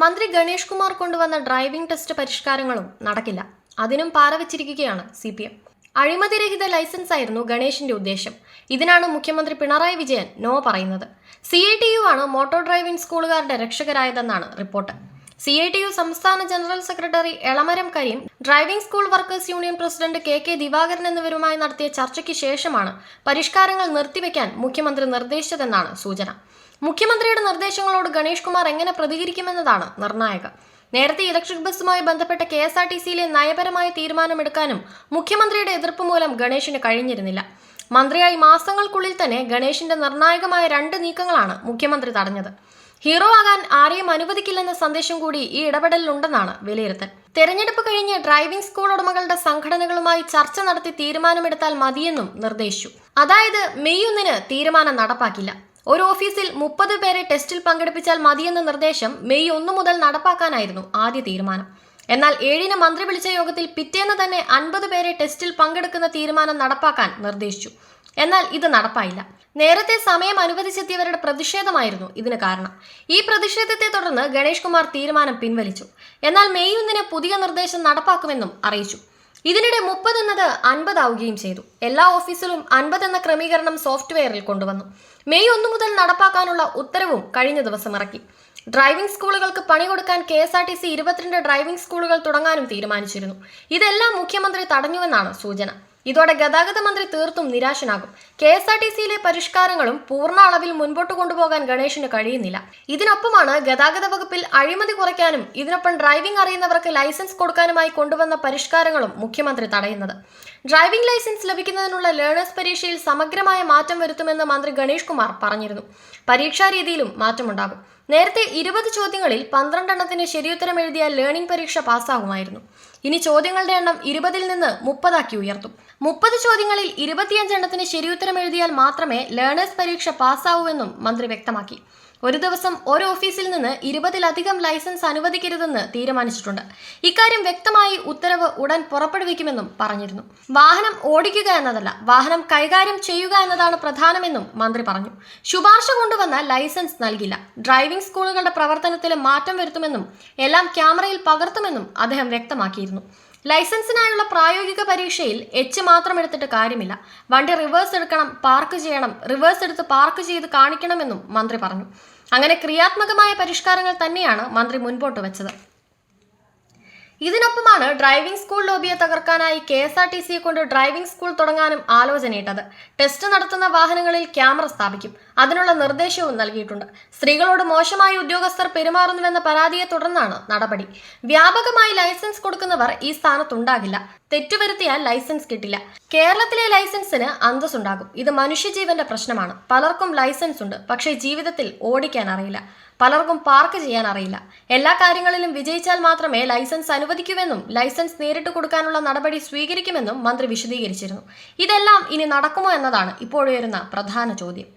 മന്ത്രി ഗണേഷ് കുമാർ കൊണ്ടുവന്ന driving test പരിഷ്കാരങ്ങളും നടക്കില്ല. അതിനും പാരവച്ചിരിക്കുകയാണ് സി പി എം അഴിമതിരഹിത ലൈസൻസ് ആയിരുന്നു ഗണേഷിന്റെ ഉദ്ദേശം. ഇതിനാണ് മുഖ്യമന്ത്രി പിണറായി വിജയൻ നോ പറയുന്നത്. സി ഐ ടി യു ആണ് മോട്ടോർ ഡ്രൈവിംഗ് സ്കൂളുകാരുടെ രക്ഷകരായതെന്നാണ് report. C I T U സംസ്ഥാന general secretary Elamaram Kareem driving school workers union president K K Divakaran എന്നിവരുമായി നടത്തിയ ചർച്ചയ്ക്ക് ശേഷമാണ് പരിഷ്കാരങ്ങൾ നിർത്തിവെക്കാൻ മുഖ്യമന്ത്രി നിർദ്ദേശിച്ചതെന്നാണ് സൂചന. മുഖ്യമന്ത്രിയുടെ നിർദ്ദേശങ്ങളോട് ഗണേഷ് കുമാർ എങ്ങനെ പ്രതികരിക്കുമെന്നതാണ് നിർണായകം. നേരത്തെ ഇലക്ട്രിക് ബസ്സുമായി ബന്ധപ്പെട്ട കെ എസ് ആർ ടി സിയിലെ നയപരമായ തീരുമാനമെടുക്കാനും മുഖ്യമന്ത്രിയുടെ എതിർപ്പ് മൂലം ഗണേഷിന് കഴിഞ്ഞിരുന്നില്ല. മന്ത്രിയായി മാസങ്ങൾക്കുള്ളിൽ തന്നെ ഗണേഷിന്റെ നിർണായകമായ രണ്ട് നീക്കങ്ങളാണ് മുഖ്യമന്ത്രി തടഞ്ഞത്. ഹീറോ ആകാൻ ആരെയും അനുവദിക്കില്ലെന്ന സന്ദേശം കൂടി ഈ ഇടപെടലിലുണ്ടെന്നാണ് വിലയിരുത്തൽ. തെരഞ്ഞെടുപ്പ് കഴിഞ്ഞ് ഡ്രൈവിംഗ് സ്കൂൾ ഉടമകളുടെ സംഘടനകളുമായി ചർച്ച നടത്തി തീരുമാനമെടുത്താൽ മതിയെന്നും നിർദ്ദേശിച്ചു. അതായത് മെയ് ഒന്നിന് തീരുമാനം നടപ്പാക്കില്ല. ഒരു ഓഫീസിൽ മുപ്പത് പേരെ ടെസ്റ്റിൽ പങ്കെടുപ്പിച്ചാൽ മതിയെന്ന നിർദ്ദേശം മെയ് ഒന്ന് മുതൽ നടപ്പാക്കാനായിരുന്നു ആദ്യ തീരുമാനം. എന്നാൽ ഏഴിന് മന്ത്രി വിളിച്ച യോഗത്തിൽ പിറ്റേന്ന് തന്നെ അൻപത് പേരെ ടെസ്റ്റിൽ പങ്കെടുക്കുന്ന തീരുമാനം നടപ്പാക്കാൻ നിർദ്ദേശിച്ചു. എന്നാൽ ഇത് നടപ്പായില്ല. നേരത്തെ സമയം അനുവദിച്ചെത്തിയവരുടെ പ്രതിഷേധമായിരുന്നു ഇതിന് കാരണം. ഈ പ്രതിഷേധത്തെ തുടർന്ന് ഗണേഷ് കുമാർ തീരുമാനം പിൻവലിച്ചു. എന്നാൽ മെയ് ഒന്നിന് പുതിയ നിർദ്ദേശം നടപ്പാക്കുമെന്നും അറിയിച്ചു. ഇതിനിടെ മുപ്പത് എന്നത് അൻപതാവുകയും ചെയ്തു. എല്ലാ ഓഫീസിലും അൻപത് എന്ന ക്രമീകരണം സോഫ്റ്റ്വെയറിൽ കൊണ്ടുവന്നു. മെയ് ഒന്ന് മുതൽ നടപ്പാക്കാനുള്ള ഉത്തരവും കഴിഞ്ഞ ദിവസം ഇറക്കി. ഡ്രൈവിംഗ് സ്കൂളുകൾക്ക് പണി കൊടുക്കാൻ K S R T C ഇരുപത്തിരണ്ട് ഡ്രൈവിംഗ് സ്കൂളുകൾ തുടങ്ങാനും തീരുമാനിച്ചിരുന്നു. ഇതെല്ലാം മുഖ്യമന്ത്രി തടഞ്ഞുവെന്നാണ് സൂചന. ഇതോടെ ഗതാഗത മന്ത്രി തീർത്തും നിരാശനാകും. കെ എസ് ആർ ടി സിയിലെ പരിഷ്കാരങ്ങളും പൂർണ അളവിൽ മുൻപോട്ട് കൊണ്ടുപോകാൻ ഗണേഷിന് കഴിയുന്നില്ല. ഇതിനൊപ്പമാണ് ഗതാഗത വകുപ്പിൽ അഴിമതി കുറയ്ക്കാനും ഇതിനൊപ്പം ഡ്രൈവിംഗ് അറിയുന്നവർക്ക് ലൈസൻസ് കൊടുക്കാനുമായി കൊണ്ടുവന്ന പരിഷ്കാരങ്ങളും മുഖ്യമന്ത്രി തടയുന്നത്. ഡ്രൈവിംഗ് ലൈസൻസ് ലഭിക്കുന്നതിനുള്ള ലേണേഴ്സ് പരീക്ഷയിൽ സമഗ്രമായ മാറ്റം വരുത്തുമെന്ന് മന്ത്രി ഗണേഷ് കുമാർ പറഞ്ഞിരുന്നു. പരീക്ഷാ രീതിയിലും മാറ്റമുണ്ടാകും. നേരത്തെ ഇരുപത് ചോദ്യങ്ങളിൽ പന്ത്രണ്ടെണ്ണത്തിന് ശരിയുത്തരം എഴുതിയ ലേണിംഗ് പരീക്ഷ പാസ്സാകുമായിരുന്നു. ഇനി ചോദ്യങ്ങളുടെ എണ്ണം ഇരുപതിൽ നിന്ന് മുപ്പതാക്കി ഉയർത്തും. മുപ്പത് ചോദ്യങ്ങളിൽ ഇരുപത്തിയഞ്ചെണ്ണത്തിന് ശരിയുത്തരം എഴുതിയാൽ മാത്രമേ ലേണേഴ്സ് പരീക്ഷ പാസ്സാവൂവെന്നും മന്ത്രി വ്യക്തമാക്കി. ഒരു ദിവസം ഒരു ഓഫീസിൽ നിന്ന് ഇരുപതിലധികം ലൈസൻസ് അനുവദിക്കരുതെന്ന് തീരുമാനിച്ചിട്ടുണ്ട്. ഇക്കാര്യം വ്യക്തമായി ഉത്തരവ് ഉടൻ പുറപ്പെടുവിക്കുമെന്നും പറഞ്ഞിരുന്നു. വാഹനം ഓടിക്കുക എന്നതല്ല വാഹനം കൈകാര്യം ചെയ്യുക എന്നതാണ് പ്രധാനമെന്നും മന്ത്രി പറഞ്ഞു. ശുപാർശ കൊണ്ടുവന്ന ലൈസൻസ് നൽകില്ല. ഡ്രൈവിംഗ് സ്കൂളുകളുടെ പ്രവർത്തനത്തിൽ മാറ്റം വരുത്തുമെന്നും എല്ലാം ക്യാമറയിൽ പകർത്തുമെന്നും അദ്ദേഹം വ്യക്തമാക്കിയിരുന്നു. ലൈസൻസിനായുള്ള പ്രായോഗിക പരീക്ഷയിൽ എച്ച് മാത്രം എടുത്തിട്ട് കാര്യമില്ല. വണ്ടി റിവേഴ്സ് എടുക്കണം പാർക്ക് ചെയ്യണം റിവേഴ്സ് എടുത്ത് പാർക്ക് ചെയ്ത് കാണിക്കണമെന്നും മന്ത്രി പറഞ്ഞു. അങ്ങനെ ക്രിയാത്മകമായ പരിഷ്കാരങ്ങൾ തന്നെയാണ് മന്ത്രി മുൻപോട്ട് വെച്ചത്. ഇതിനൊപ്പമാണ് ഡ്രൈവിംഗ് സ്കൂൾ ലോബിയെ തകർക്കാനായി കെ എസ് ആർ ടി സിയെ കൊണ്ട് ഡ്രൈവിംഗ് സ്കൂൾ തുടങ്ങാനും ആലോചനയിട്ടത്. ടെസ്റ്റ് നടത്തുന്ന വാഹനങ്ങളിൽ ക്യാമറ സ്ഥാപിക്കും. അതിനുള്ള നിർദ്ദേശവും നൽകിയിട്ടുണ്ട്. സ്ത്രീകളോട് മോശമായി ഉദ്യോഗസ്ഥർ പെരുമാറുന്നുവെന്ന പരാതിയെ തുടർന്നാണ് നടപടി. വ്യാപകമായി ലൈസൻസ് കൊടുക്കുന്നവർ ഈ സ്ഥാനത്തുണ്ടാകില്ല. തെറ്റുവരുത്തിയാൽ ലൈസൻസ് കിട്ടില്ല. കേരളത്തിലെ ലൈസൻസിന് അന്തസ്സുണ്ടാകും. ഇത് മനുഷ്യജീവന്റെ പ്രശ്നമാണ്. പലർക്കും ലൈസൻസ് ഉണ്ട് പക്ഷേ ജീവിതത്തിൽ ഓടിക്കാൻ അറിയില്ല പലർക്കും പാർക്ക് ചെയ്യാൻ അറിയില്ല എല്ലാ കാര്യങ്ങളിലും വിജയിച്ചാൽ മാത്രമേ ലൈസൻസ് അനുവദിക്കുമെന്നും ലൈസൻസ് നേരിട്ട് കൊടുക്കാനുള്ള നടപടി സ്വീകരിക്കുമെന്നും മന്ത്രി വിശദീകരിച്ചിരുന്നു. ഇതെല്ലാം ഇനി നടക്കുമോ എന്നതാണ് ഇപ്പോഴുയരുന്ന പ്രധാന ചോദ്യം.